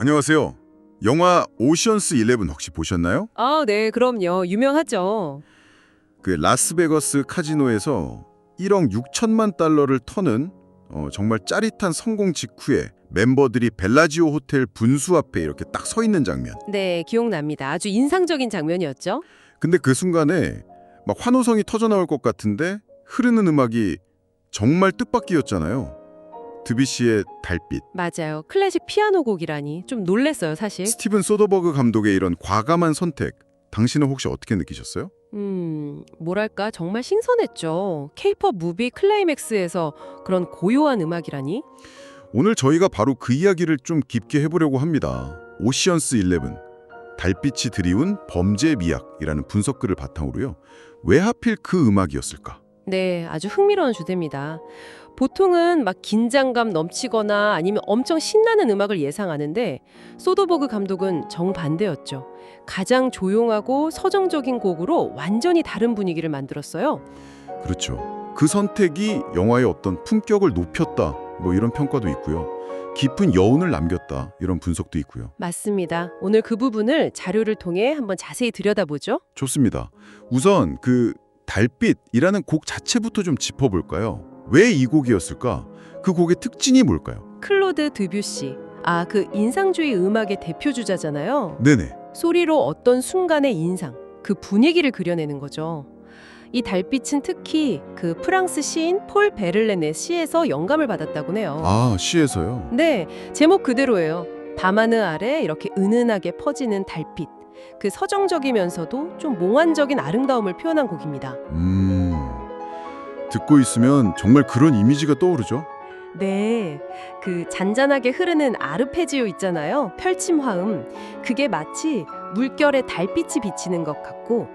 안녕하세요. 영화 오션스 11 혹시 보셨나요? 아, 네, 그럼요. 유명하죠. 그 라스베거스 카지노에서 1억 6천만 달러를 터는 어, 정말 짜릿한 성공 직후에 멤버들이 벨라지오 호텔 분수 앞에 이렇게 딱 서 있는 장면. 네, 기억납니다. 아주 인상적인 장면이었죠. 근데 그 순간에 막 환호성이 터져 나올 것 같은데 흐르는 음악이 정말 뜻밖이었잖아요. 드비시의 달빛. 맞아요. 클래식 피아노 곡이라니 좀 놀랬어요, 사실. 스티븐 소더버그 감독의 이런 과감한 선택. 당신은 혹시 어떻게 느끼셨어요? 음, 뭐랄까 정말 신선했죠. 케이팝 무비 클라이맥스에서 그런 고요한 음악이라니. 오늘 저희가 바로 그 이야기를 좀 깊게 해보려고 합니다. 오시언스 11, 달빛이 드리운 범죄 미학이라는 분석글을 바탕으로요. 왜 하필 그 음악이었을까? 네, 아주 흥미로운 주제입니다. 보통은 막 긴장감 넘치거나 아니면 엄청 신나는 음악을 예상하는데 소더버그 감독은 정반대였죠. 가장 조용하고 서정적인 곡으로 완전히 다른 분위기를 만들었어요. 그렇죠. 그 선택이 영화의 어떤 품격을 높였다. 뭐 이런 평가도 있고요. 깊은 여운을 남겼다. 이런 분석도 있고요. 맞습니다. 오늘 그 부분을 자료를 통해 한번 자세히 들여다보죠. 좋습니다. 우선 그 달빛이라는 곡 자체부터 좀 짚어볼까요? 왜 이 곡이었을까? 그 곡의 특징이 뭘까요? 클로드 드뷔시. 아, 그 인상주의 음악의 대표 주자잖아요. 네네. 소리로 어떤 순간의 인상, 그 분위기를 그려내는 거죠. 이 달빛은 특히 그 프랑스 시인 폴 베를렌의 시에서 영감을 받았다고 해요. 아, 시에서요? 네, 제목 그대로예요. 밤하늘 아래 이렇게 은은하게 퍼지는 달빛. 그 서정적이면서도 좀 몽환적인 아름다움을 표현한 곡입니다. 음, 듣고 있으면 정말 그런 이미지가 떠오르죠? 네, 그 잔잔하게 흐르는 아르페지오 있잖아요. 펼침 화음. 그게 마치 물결에 달빛이 비치는 것 같고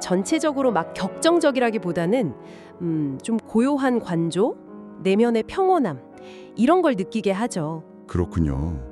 전체적으로 막 격정적이라기보다는 음, 좀 고요한 관조, 내면의 평온함 이런 걸 느끼게 하죠. 그렇군요.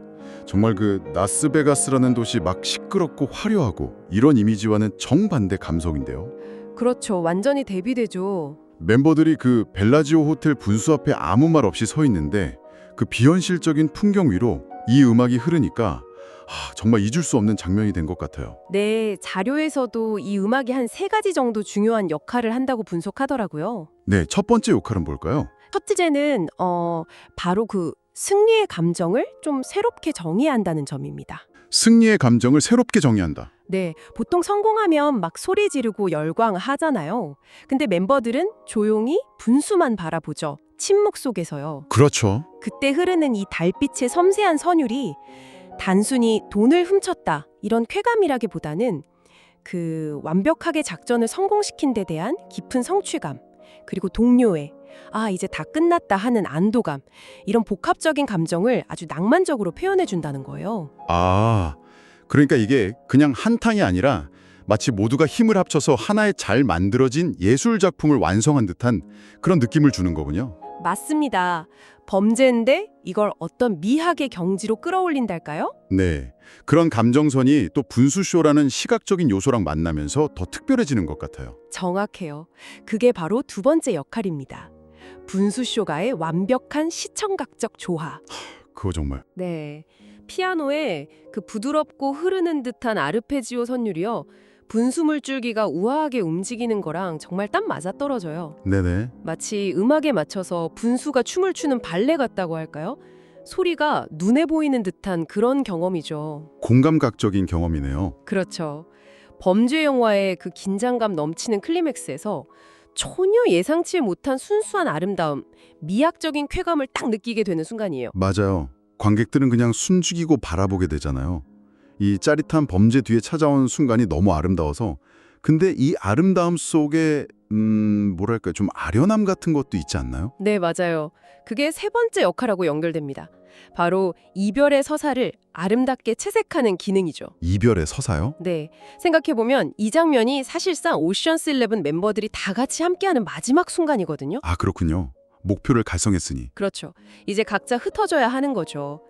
정말 그 나스베가스라는 도시 막 시끄럽고 화려하고 이런 이미지와는 정반대 감성인데요. 그렇죠. 완전히 대비되죠. 멤버들이 그 벨라지오 호텔 분수 앞에 아무 말 없이 서 있는데 그 비현실적인 풍경 위로 이 음악이 흐르니까 아, 정말 잊을 수 없는 장면이 된 것 같아요. 네, 자료에서도 이 음악이 한 세 가지 정도 중요한 역할을 한다고 분석하더라고요. 네, 첫 번째 역할은 뭘까요? 첫째는 어 바로 그 승리의 감정을 좀 새롭게 정의한다는 점입니다. 승리의 감정을 새롭게 정의한다. 네, 보통 성공하면 막 소리 지르고 열광하잖아요. 근데 멤버들은 조용히 분수만 바라보죠. 침묵 속에서요. 그렇죠. 그때 흐르는 이 달빛의 섬세한 선율이 단순히 돈을 훔쳤다 이런 쾌감이라기보다는 그 완벽하게 작전을 성공시킨 데 대한 깊은 성취감 그리고 동료의 아 이제 다 끝났다 하는 안도감 이런 복합적인 감정을 아주 낭만적으로 표현해 준다는 거예요. 아, 그러니까 이게 그냥 한탕이 아니라 마치 모두가 힘을 합쳐서 하나의 잘 만들어진 예술 작품을 완성한 듯한 그런 느낌을 주는 거군요. 맞습니다. 범죄인데 이걸 어떤 미학의 경지로 끌어올린달까요? 네. 그런 감정선이 또 분수쇼라는 시각적인 요소랑 만나면서 더 특별해지는 것 같아요. 정확해요. 그게 바로 두 번째 역할입니다. 분수쇼가의 완벽한 시청각적 조화. 그거 정말. 네. 피아노에 그 부드럽고 흐르는 듯한 아르페지오 선율이요. 분수 물줄기가 우아하게 움직이는 거랑 정말 딱 맞아떨어져요. 네네. 마치 음악에 맞춰서 분수가 춤을 추는 발레 같다고 할까요? 소리가 눈에 보이는 듯한 그런 경험이죠. 공감각적인 경험이네요. 그렇죠. 범죄 영화의 그 긴장감 넘치는 클리맥스에서 전혀 예상치 못한 순수한 아름다움, 미학적인 쾌감을 딱 느끼게 되는 순간이에요. 맞아요. 관객들은 그냥 숨죽이고 바라보게 되잖아요. 이 짜릿한 범죄 뒤에 찾아온 순간이 너무 아름다워서 근데 이 아름다움 속에 음 뭐랄까 좀 아련함 같은 것도 있지 않나요? 네, 맞아요. 그게 세 번째 역할하고 연결됩니다. 바로 이별의 서사를 아름답게 채색하는 기능이죠. 이별의 서사요? 네, 생각해보면 이 장면이 사실상 오션스 11 멤버들이 다 같이 함께하는 마지막 순간이거든요. 아 그렇군요. 목표를 달성했으니. 그렇죠. 이제 각자 흩어져야 하는 거죠.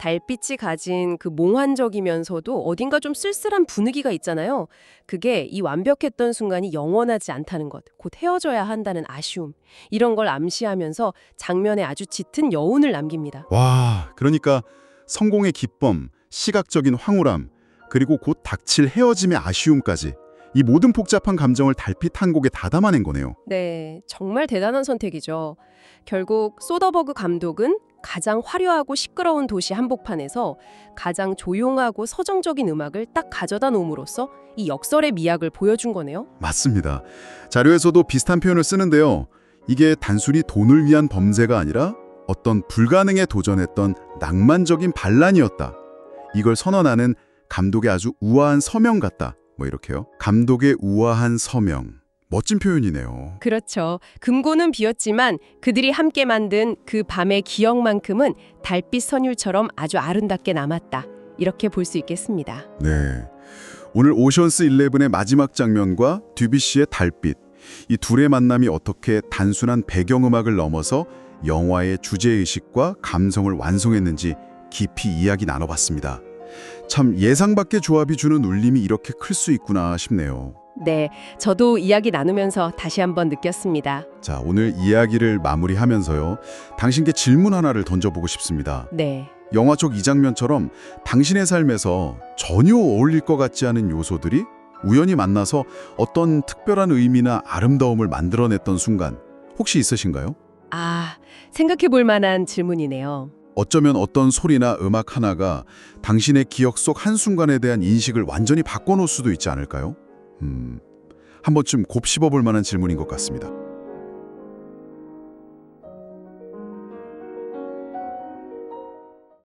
달빛이 가진 그 몽환적이면서도 어딘가 좀 쓸쓸한 분위기가 있잖아요. 그게 이 완벽했던 순간이 영원하지 않다는 것, 곧 헤어져야 한다는 아쉬움. 이런 걸 암시하면서 장면에 아주 짙은 여운을 남깁니다. 와, 그러니까 성공의 기쁨, 시각적인 황홀함, 그리고 곧 닥칠 헤어짐의 아쉬움까지 이 모든 복잡한 감정을 달빛 한 곡에 다 담아낸 거네요. 네, 정말 대단한 선택이죠. 결국 소더버그 감독은 가장 화려하고 시끄러운 도시 한복판에서 가장 조용하고 서정적인 음악을 딱 가져다 놓음으로써 이 역설의 미학을 보여준 거네요. 맞습니다. 자료에서도 비슷한 표현을 쓰는데요. 이게 단순히 돈을 위한 범죄가 아니라 어떤 불가능에 도전했던 낭만적인 반란이었다. 이걸 선언하는 감독의 아주 우아한 서명 같다. 뭐 이렇게요. 감독의 우아한 서명. 멋진 표현이네요. 그렇죠. 금고는 비었지만 그들이 함께 만든 그 밤의 기억만큼은 달빛 선율처럼 아주 아름답게 남았다. 이렇게 볼 수 있겠습니다. 네. 오늘 오션스 11의 마지막 장면과 듀비시의 달빛. 이 둘의 만남이 어떻게 단순한 배경음악을 넘어서 영화의 주제의식과 감성을 완성했는지 깊이 이야기 나눠봤습니다. 참 예상 밖의 조합이 주는 울림이 이렇게 클 수 있구나 싶네요. 네, 저도 이야기 나누면서 다시 한번 느꼈습니다. 자, 오늘 이야기를 마무리하면서요. 당신께 질문 하나를 던져보고 싶습니다. 네. 영화 속 이 장면처럼 당신의 삶에서 전혀 어울릴 것 같지 않은 요소들이 우연히 만나서 어떤 특별한 의미나 아름다움을 만들어냈던 순간 혹시 있으신가요? 아, 생각해 볼 만한 질문이네요. 어쩌면 어떤 소리나 음악 하나가 당신의 기억 속 한순간에 대한 인식을 완전히 바꿔놓을 수도 있지 않을까요? 음, 한 번쯤 곱씹어 볼 만한 질문인 것 같습니다.